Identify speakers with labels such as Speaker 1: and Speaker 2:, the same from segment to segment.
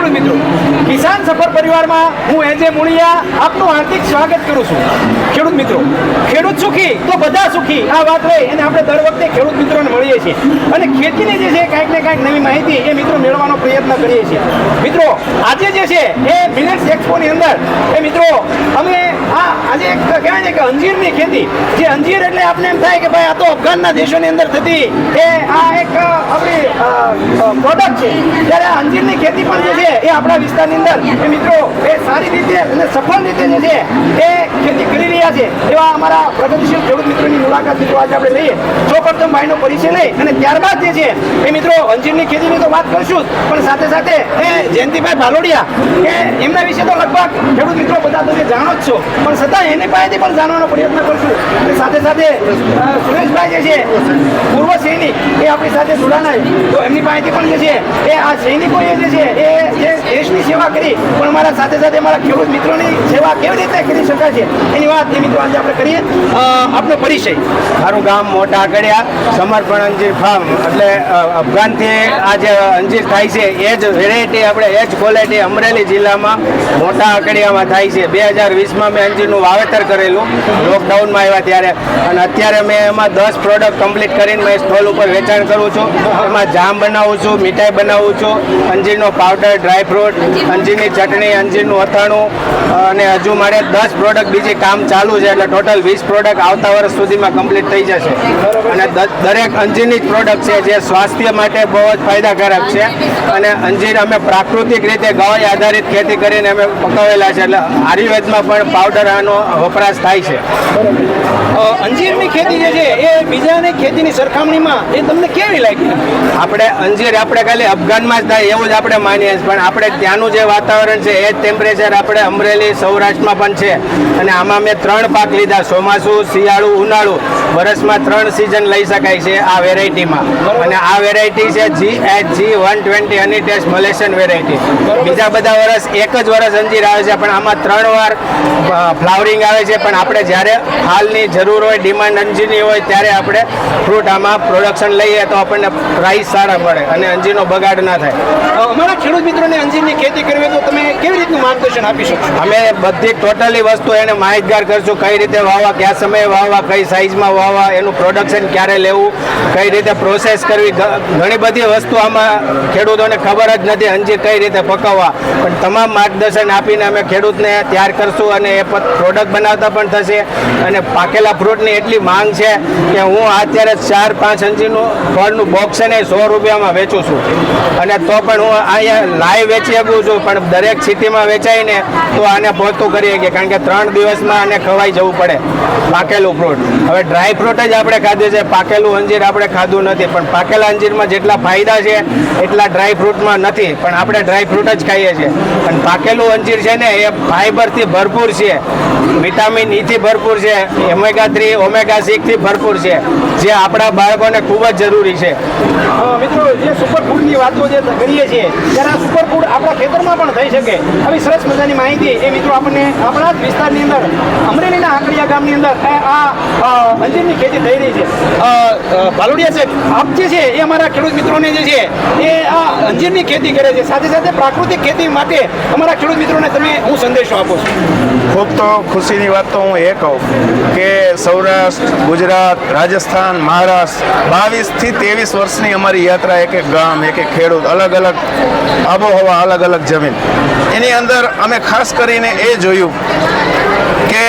Speaker 1: ખેડૂત મિત્રો, કિસાન સફર પરિવારમાં હું એજે મુળિયા આપનું હાર્દિક સ્વાગત કરું છું. ખેડૂત મિત્રો, ખેડૂત સુખી તો બધા સુખી, આ વાત હોય અને આપણે દર વખતે ખેડૂત મિત્રોને મળીએ છીએ. અને ખેતીની જે છે, કાંઈક ને કાંઈક નવી માહિતી એ મિત્રો મેળવવાનો પ્રયત્ન કરીએ છીએ. મિત્રો, આજે જે છે, એ મિલેટ્સ એક્સપોની અંદર, એ મિત્રો ને કે અંજીરની ખેતી? જે અંજીર એટલે આપણે એમ થાય કે ભાઈ આ તો અફઘાનના દેશોની અંદર થતી એ આ એક આપણી પ્રોડક્ટ છે. ત્યારે આ અંજીરની ખેતી પણ જે છે એ આપણા વિસ્તારની અંદર, એ મિત્રો, એ સારી રીતે અને સફળ રીતે જે છે એ ખેતી કરી રહ્યા છે. એવા અમારા પ્રગતિશીલ ખેડૂત મિત્રોની મુલાકાત મિત્રો આજે આપણે લઈએ. સૌપ્રથમ ભાઈનો પરિચય લઈ અને ત્યારબાદ જે છે, એ મિત્રો અંજીરની ખેતીની તો વાત કરશું જ. પણ સાથે સાથે એ જયંતિભાઈ ભાલોડિયા કે એમના વિશે તો લગભગ ખેડૂત મિત્રો બધા તમે જાણો જ છો. પણ છતાં એની પાસેથી પણ જાણવાનો પ્રયત્ન કરશું. અને સાથે સાથે સુરેશભાઈ જે છે પૂર્વ સૈનિક એ આપણી સાથે જોડાનાર તો એમની પાસેથી પણ જે છે એ આ સૈનિકોએ જે છે એ જે દેશની સેવા કરી પણ અમારા સાથે સાથે અમારા ખેડૂત મિત્રોની સેવા કેવી રીતે કરી શકાય છે એની વાત એ મિત્રો આજે આપણે કરીએ. અ, આપનો પરિચય.
Speaker 2: મારું ગામ મોટા આકડિયા સમર્પણ અંજીર ફાર્મ એટલે અફઘાનથી આ જે અંજીર થાય છે એ જ વેરાયટી આપણે એ જ ક્વોલિટી અમરેલી જિલ્લામાં મોટા આકડિયામાં થાય છે. બે હજાર વીસમાં મેં અંજીરનું વાવેતર કરેલું. લોકડાઉનમાં આવ્યા ત્યારે. અને અત્યારે મેં એમાં દસ પ્રોડક્ટ કમ્પ્લીટ કરીને મેં સ્ટોલ ઉપર વેચાણ કરું છું. એમાં જામ બનાવું છું, મીઠાઈ બનાવું છું, અંજીરનો પાવડર ડ્રાય ફ્રૂટ અંજીરની ચટણી, અંજીરનું અથાણું, અને હજુ મારે દસ પ્રોડક્ટ બીજી કામ ચાલુ છે, એટલે ટોટલ વીસ પ્રોડક્ટ આવતા વર્ષ સુધીમાં કમ્પ્લીટ થઈ જશે. અને દરેક અંજીરની જ પ્રોડક્ટ છે, જે સ્વાસ્થ્ય માટે બહુ જ ફાયદાકારક છે. અને અંજીર અમે પ્રાકૃતિક રીતે ગવાઈ આધારિત ખેતી કરીને અમે પકાવેલા છે, એટલે આયુર્વેદમાં પણ પાવડર આનો વપરાશ થાય છે.
Speaker 1: અ, અંજીરની ખેતી જે છે એ બીજાની ખેતીની સરખામણીમાં એ તમને કેવી લાગી?
Speaker 2: આપણે અંજીર આપણે ખાલી અફઘાનમાં જ થાય એવું જ આપણે માનીએ છીએ. પણ આપણે ત્યાંનું જે વાતાવરણ છે એ ટેમ્પરેચર આપણે અમરેલી સૌરાષ્ટ્રમાં પણ છે. અને આમાં મેં ત્રણ પાક લીધા ચોમાસું શિયાળું ઉનાળુ. વર્ષમાં ત્રણ સિઝન લઈ શકાય છે આ વેરાયટીમાં અને આ વેરાયટી છે G H G one twenty honey taste Malaysian variety બીજા બધા વર્ષ એક જ વર્ષ અંજીર આવે છે પણ આમાં ત્રણ વાર ફ્લાવરિંગ આવે છે પણ આપણે જ્યારે હાલની જરૂર હોય ડિમાન્ડ અંજીની હોય ત્યારે આપણે ફ્રૂટ આમાં પ્રોડક્શન લઈએ તો આપણને પ્રાઇસ સારા મળે અને અંજીરનો બગાડ ના થાય.
Speaker 1: અમારા ખેડૂત મિત્રોને અંજીરની ખેતી કરવી તો તમે કેવી રીતનું માર્ગદર્શન આપી શકશો
Speaker 2: અમે બધી ટોટલી વસ્તુ એને માહિતગાર કરશું કઈ રીતે વાવવા કયા સમયે વાવવા કઈ સાઇઝમાં વાવવા એનું પ્રોડક્શન ક્યારે લેવું કઈ રીતે પ્રોસેસ કરવી ઘણી બધી વસ્તુ આમાં ખેડૂતોને ખબર જ નથી અંજીર કઈ રીતે પકવવા. પણ તમામ માર્ગદર્શન આપીને અમે ખેડૂતને તૈયાર કરશું અને એ પ્રોડક્ટ બનાવતા પણ થશે અને પાકેલા ફ્રૂટની એટલી માંગ છે કે હું અત્યારે ચાર પાંચ અંજીરનું ફળનું બોક્સ છે ને સો રૂપિયામાં વેચું છું. અને તો પણ હું અહીંયા લાઈવ વેચી શકું છું, પણ દરેક સિટીમાં વેચાય ને તો આને પહોંચતું કરી શકીએ કારણ કે ત્રણ દિવસમાં આને ખવાઈ જવું પડે પાકેલું ફ્રૂટ. હવે ડ્રાય ફ્રૂટ જ આપણે ખાધું છે, પાકેલું અંજીર આપણે ખાધું નથી, પણ પાકેલા અંજીરમાં જેટલા ફાયદા છે, એટલા ડ્રાય ફ્રૂટમાં નથી, પણ આપણે ડ્રાય ફ્રૂટ જ ખાઈએ છીએ. પણ પાકેલું અંજીર છે ને, એ ફાઈબરથી ભરપૂર છે. વિટામિન ઈથી ભરપૂર છે ઓમેગા થ્રી ઓમેગા સિક્સથી ભરપૂર છે. જે આપણા બાળકોને ખૂબ જ જરૂરી છે.
Speaker 1: મિત્રો જે સુપરફૂડની વાતો જે કરીએ છીએ ત્યારે આ સુપરફૂડ આપણા ખેતરમાં પણ થઈ શકે. આવી સરસ મજાની માહિતી એ મિત્રો આપણને આપણા જ વિસ્તારની અંદર અમરેલીના આંકડિયા ગામની અંદર એ આ અંજીરની ખેતી થઈ રહી છે. પાલુડિયા છે આપ જે છે એ અમારા ખેડૂત મિત્રોને જે છે એ આ અંજીરની ખેતી કરે છે. સાથે સાથે પ્રાકૃતિક ખેતી માટે અમારા ખેડૂત મિત્રોને તમે હું સંદેશો આપો છું.
Speaker 3: ખૂબ તો ખુશીની વાત તો હું એ કહું કે સૌરાષ્ટ્ર ગુજરાત રાજસ્થાન મહારાષ્ટ્ર બાવીસથી ત્રેવીસ વર્ષની અમારી યાત્રા એક એક ગામ, એક એક ખેડૂત, અલગ અલગ આબોહવા, અલગ અલગ જમીન. એની અંદર અમે ખાસ કરીને એ જોયું કે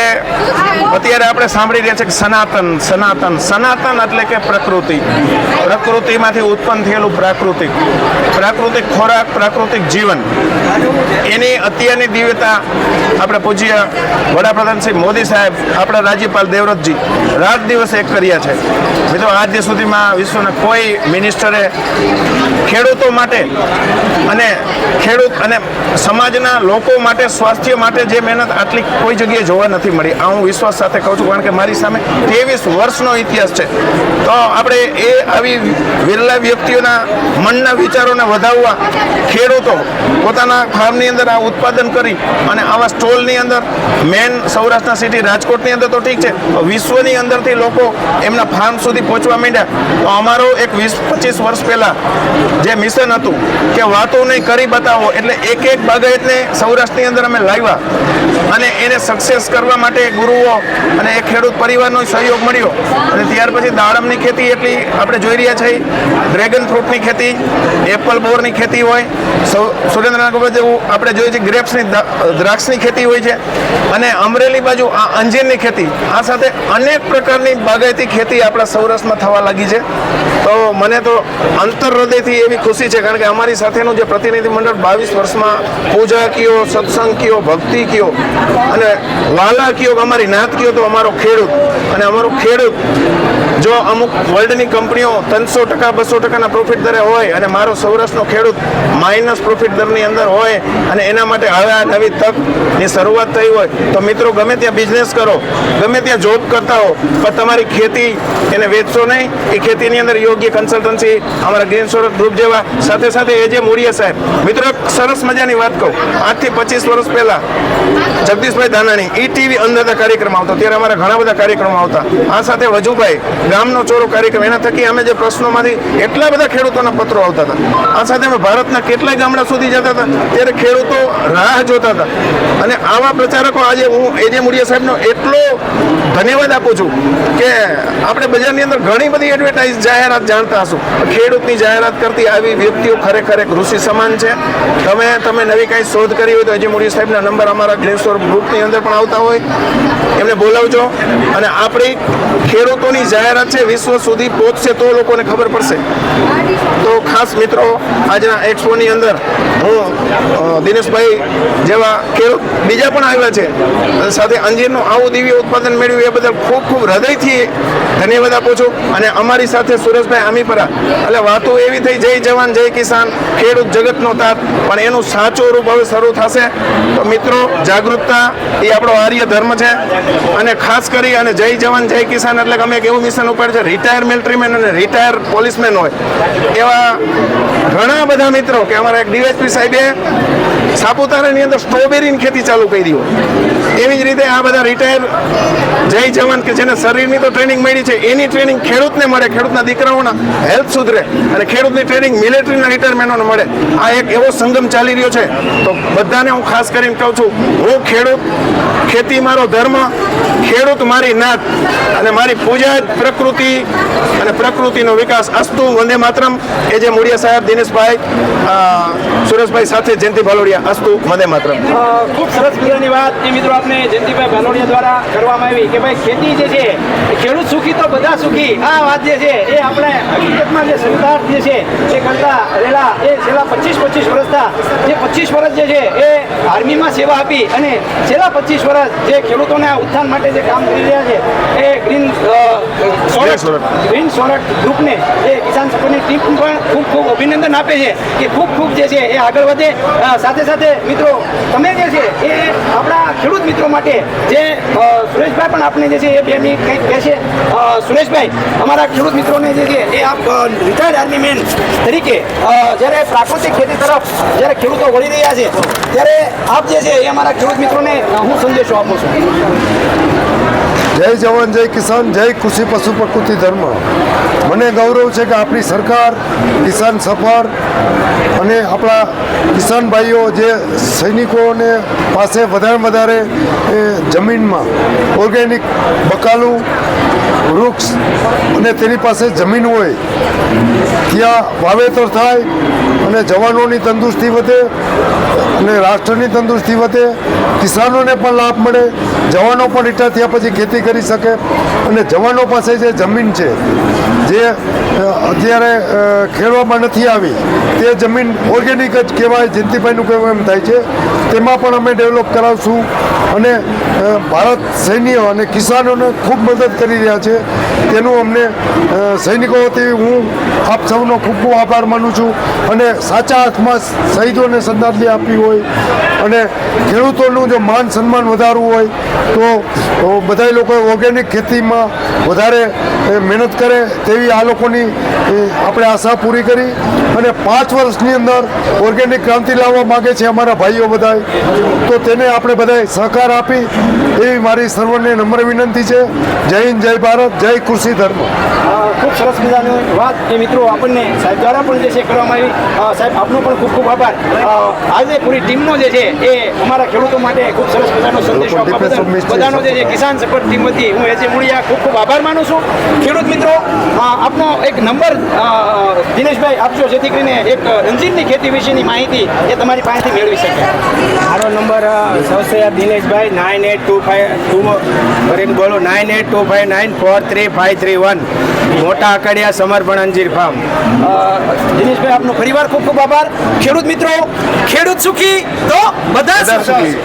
Speaker 3: અત્યારે આપણે સાંભળી રહ્યા છે કે સનાતન સનાતન સનાતન એટલે કે પ્રકૃતિ. પ્રકૃતિમાંથી ઉત્પન્ન થયેલું પ્રાકૃતિક. પ્રાકૃતિક ખોરાક, પ્રાકૃતિક જીવન. એની અત્યારની દિવ્યતા આપણે પૂજ્ય વડાપ્રધાન શ્રી મોદી સાહેબ, આપણા રાજ્યપાલ દેવવ્રતજી, રાત દિવસ એક કર્યા છે. મિત્રો, આજ સુધીમાં વિશ્વના કોઈ મિનિસ્ટરે ખેડૂતો માટે અને ખેડૂત અને સમાજના લોકો માટે, સ્વાસ્થ્ય માટે જે મહેનત, આટલી કોઈ જગ્યાએ જોવા નથી મળી. આ હું વિશ્વાસ સાથે કહું છું, કારણ કે મારી સામે ત્રેવીસ વર્ષનો ઇતિહાસ છે. તો આપણે એ આવી વિરલા વ્યક્તિઓના મનના વિચારોને વધાવવા ખેડૂતો પોતાના ફાર્મની અંદર આ ઉત્પાદન કરી અને આવા સ્ટોલની અંદર, મેન સૌરાષ્ટ્રના સિટી રાજકોટની અંદર તો ઠીક છે વિશ્વની અંદરથી લોકો એમના ફાર્મ સુધી પહોંચવા માંડ્યા. તો અમારો એક વીસ પચીસ વર્ષ પહેલાં જે મિશન હતું કે વાતો નહીં કરી બતાવો, એટલે એક એક બાગાયતને સૌરાષ્ટ્રની અંદર અમે લાવ્યા. અને એને સક્સેસ કરવા માટે ગુરુઓ અને એ ખેડૂત પરિવારનો સહયોગ મળ્યો. અને ત્યાર પછી દાડમની ખેતી એટલી આપણે જોઈ રહ્યા છીએ. ડ્રેગન ફ્રૂટની ખેતી એપલ બોરની ખેતી હોય સુરેન્દ્રનગર જેવું આપણે જોઈએ છીએ ગ્રેપ્સની દ્રાક્ષની ખેતી હોય છે. અને અમરેલી બાજુ આ અંજીરની ખેતી, આ સાથે અનેક પ્રકારની બાગાયતી ખેતી આપણા સૌરાષ્ટ્રમાં થવા લાગી છે. તો મને તો અંતર હૃદયથી એવી ખુશી છે, કારણ કે અમારી સાથેનું જે પ્રતિનિધિ મંડળ બાવીસ વર્ષમાં પૂજા કયો, સત્સંગ કયો, ભક્તિ કયો અને વાલા કયો અમારી નાત કયો તો અમારો ખેડૂત. અને અમારો ખેડૂત જો અમુક વર્લ્ડની કંપનીઓ ત્રણસો ટકા, બસો ટકાના પ્રોફિટ દરે હોય અને મારો સૌરાષ્ટ્રનો ખેડૂત માઇનસ પ્રોફિટ દરની અંદર હોય અને એના માટે હવે આ નવી તકની શરૂઆત થઈ હોય, તો મિત્રો ગમે ત્યાં બિઝનેસ કરો, ગમે ત્યાં જોબ કરતા હો, પણ તમારી ખેતી એને વેચશો નહીં. એ ખેતીની અંદર યોગ્ય કન્સલ્ટન્સી અમારા ગ્રીન સોરસ ગ્રુપ જેવા, સાથે સાથે એ જે મોરિયા સાહેબ, મિત્રો સરસ મજાની વાત કહું. આજથી પચીસ વર્ષ પહેલા જગદીશભાઈ દાનાણી ઈ ટીવી અંદર કાર્યક્રમ આવતો, ત્યારે અમારા ઘણા બધા કાર્યક્રમો આવતા. આ સાથે વજુભાઈ ગામનો ચોરો કાર્યક્રમ, એના થકી અમે જે પ્રશ્નોમાંથી એટલા બધા ખેડૂતોના પત્રો આવતા હતા. આ સાથે અમે ભારતના કેટલાય ગામડા સુધી જતા હતા. ત્યારે ખેડૂતો રાહ જોતા હતા. અને આવા પ્રચારકો આજે હું એજે મુડિયા સાહેબનો એટલો ધન્યવાદ આપું છું કે આપણે બજારની અંદર ઘણી બધી એડવર્ટાઇઝ જાહેરાત જાણતા હશું. ખેડૂતની જાહેરાત કરતી આવી વ્યક્તિઓ ખરેખર એક ઋષિ સમાન છે. તમે તમે નવી કાંઈ શોધ કરી હોય તો અજય મુડિયા સાહેબના નંબર અમારા ગ્લેન્સોર ગ્રુપની અંદર પણ આવતા હોય. એમને બોલાવજો. અને આપણી ખેડૂતોની જાહેરાત છે, વિશ્વ સુધી પહોંચશે તો લોકોને ખબર પડશે. તો ખાસ મિત્રો, આજના એક્સપોની અંદર હું દિનેશભાઈ જેવા ખેડૂત બીજા પણ આવ્યા છે. સાથે અંજીરનું આવું દિવ્ય ઉત્પાદન મેળવ્યું, એ બદલ ખૂબ ખૂબ હૃદયથી ધન્યવાદ આપું છું. અને અમારી સાથે સુરેશભાઈ આમીપરા. એટલે વાતો એવી થઈ, જય જવાન, જય કિસાન, ખેડૂત જગતનો તાત. પણ એનું સાચું રૂપ હવે શરૂ થશે. તો મિત્રો, જાગૃતતા એ આપણો આર્ય ધર્મ છે. અને ખાસ કરી અને જય જવાન, જય કિસાન, એટલે અમે એક એવું મિશન ઉપર છે રિટાયર મિલિટરીમેન અને રિટાયર પોલીસમેન હોય, એવા ઘણા બધા મિત્રો કે અમારા એક ડીએસપી સાહેબે સાપુતારાની અંદર સ્ટ્રોબેરીની ખેતી ચાલુ કરી હોય. એવી જ રીતે આ બધા રિટાયર જય જવાન કે જેને શરીરની તો ટ્રેનિંગ મળી છે, એની ટ્રેનિંગ ખેડૂતને મળે, ખેડૂતના દીકરાઓના હેલ્થ સુધરે અને ખેડૂતની ટ્રેનિંગ મિલિટરીના રિટાયરમેન્ટોને મળે. આ એક એવો સંગમ ચાલી રહ્યો છે. તો બધાને હું ખાસ કરીને કહું છું, હું ખેડૂત ખેતી મારો ધર્મ ખેડૂત મારી નાથ અને મારી પૂજા જ પ્રકૃતિ અને પ્રકૃતિનો વિકાસ અસ્તુ વંદે માતરમ. એ જે મુડિયા સાહેબ દિનેશભાઈ સુરેશભાઈ સાથે જયંતિ ભાલોડિયા, અસ્તુ વંદે માતરમ.
Speaker 1: ખૂબ સરસ મજાની વાત. એ મિત્રો આપને જયંતિભાઈ ભાલોડિયા દ્વારા કરવામાં આવી કે ભાઈ ખેતી જે છે ખેડૂત સુખી તો બધા સુખી. આ વાત જે છે, એ આપણે હકીકતમાં જે સરકાર જે છે એ કરતા રહેલા એ છેલ્લા પચીસ પચીસ વર્ષના જે પચીસ વર્ષ જે છે એ આર્મીમાં સેવા આપી અને છેલ્લા પચીસ વર્ષ જે ખેડૂતોના ઉત્થાન માટે જે કામ કરી રહ્યા છે એ ગ્રીન
Speaker 3: Sorat.
Speaker 1: ગ્રીન સોરઠ. ગ્રુપને એ કિસાન સપોર્ટની ટીમ પણ ખૂબ ખૂબ અભિનંદન આપે છે કે ખૂબ ખૂબ જે છે એ આગળ વધે. સાથે સાથે મિત્રો તમે જે છે એ આપણા ખેડૂત મિત્રો માટે જે સુરેશભાઈ પણ આપણે જે છે એ બે મિનિટ કંઈક કહેશે સુરેશભાઈ અમારા ખેડૂત મિત્રોને જે છે એ આપ રિટાયર્ડ આર્મી તરીકે જ્યારે પ્રાકૃતિક ખેતી તરફ જ્યારે ખેડૂતો વળી રહ્યા છે, ત્યારે આપ જે છે એ અમારા ખેડૂત મિત્રોને હું સંદેશો આપું છું.
Speaker 4: જય જવાન, જય કિસાન, જય કૃષિ, પશુ, પ્રકૃતિ, ધર્મ. મને ગૌરવ છે કે આપણી સરકાર, કિસાન સફર અને આપણા કિસાન ભાઈઓ જે સૈનિકોને પાસે વધારે વધારે જમીનમાં ઓર્ગેનિક બકાલું વૃક્ષ અને તેની પાસે જમીન હોય, ત્યાં વાવેતર થાય અને જવાનોની તંદુરસ્તી વધે અને રાષ્ટ્રની તંદુરસ્તી વધે, કિસાનોને પણ લાભ મળે, જવાનો પણ રિટાયર થયા પછી ખેતી કરી શકે અને જવાનો પાસે જે જમીન છે, જે અત્યારે ખેડવામાં નથી આવી, તે જમીન ઓર્ગેનિક જ કહેવાય, જયંતિભાઈનું કહેવું એમ થાય છે. તેમાં પણ અમે ડેવલપ કરાવશું અને ભારત સૈન્ય અને કિસાનોને ખૂબ મદદ કરી રહ્યા છે. તેનું અમને સૈનિકો વતી હું આપ સૌનો ખૂબ ખૂબ આભાર માનું છું અને સાચા અર્થમાં શહીદોને શ્રદ્ધાંજલિ આપવી હોય અને ખેડૂતોનું જો માન સન્માન વધારવું હોય તો બધા લોકો ઓર્ગેનિક ખેતીમાં વધારે મહેનત કરે તેવી આ લોકોની આપણે આશા પૂરી કરી અને પાંચ વર્ષની અંદર ઓર્ગેનિક ક્રાંતિ લાવવા માગે છે અમારા ભાઈઓ બધા તો તેને આપણે બધાએ સહકાર આપી એવી મારી સર્વને નમ્ર વિનંતી છે. જય હિન્દ, જય ભારત, જય કૃષિ ધર્મ.
Speaker 1: ખૂબ સરસ મજાની વાત કે મિત્રો આપણને સાહેબ દ્વારા પણ જે છે કરવામાં આવી. સાહેબ આપનો પણ ખૂબ ખૂબ આભાર. આજે પૂરી ટીમનો જે છે એ અમારા ખેડૂતો માટે ખૂબ સરસ મજાનો સંદેશો આપવા બધાનો જે છે કિસાન સપોર્ટ ટીમ હતી હું એજે મૂળિયા ખૂબ ખૂબ આભાર માનું છું. ખેડૂત મિત્રો આપનો એક નંબર દિનેશભાઈ આપજો જેથી કરીને એક રંજીતની ખેતી વિશેની માહિતી એ તમારી પાસેથી મેળવી શકે.
Speaker 2: મારો number સૌસે Dineshbhai nine eight two five two કરીને બોલો nine eight two five nine four three five three one. મોટા અકડિયા સમર્પણ અંજીર ફાર્મ.
Speaker 1: દિનેશભાઈ આપનો ફરીવાર ખૂબ ખૂબ આભાર. ખેડૂત મિત્રો ખેડૂત સુખી તો બધા
Speaker 3: સુખી.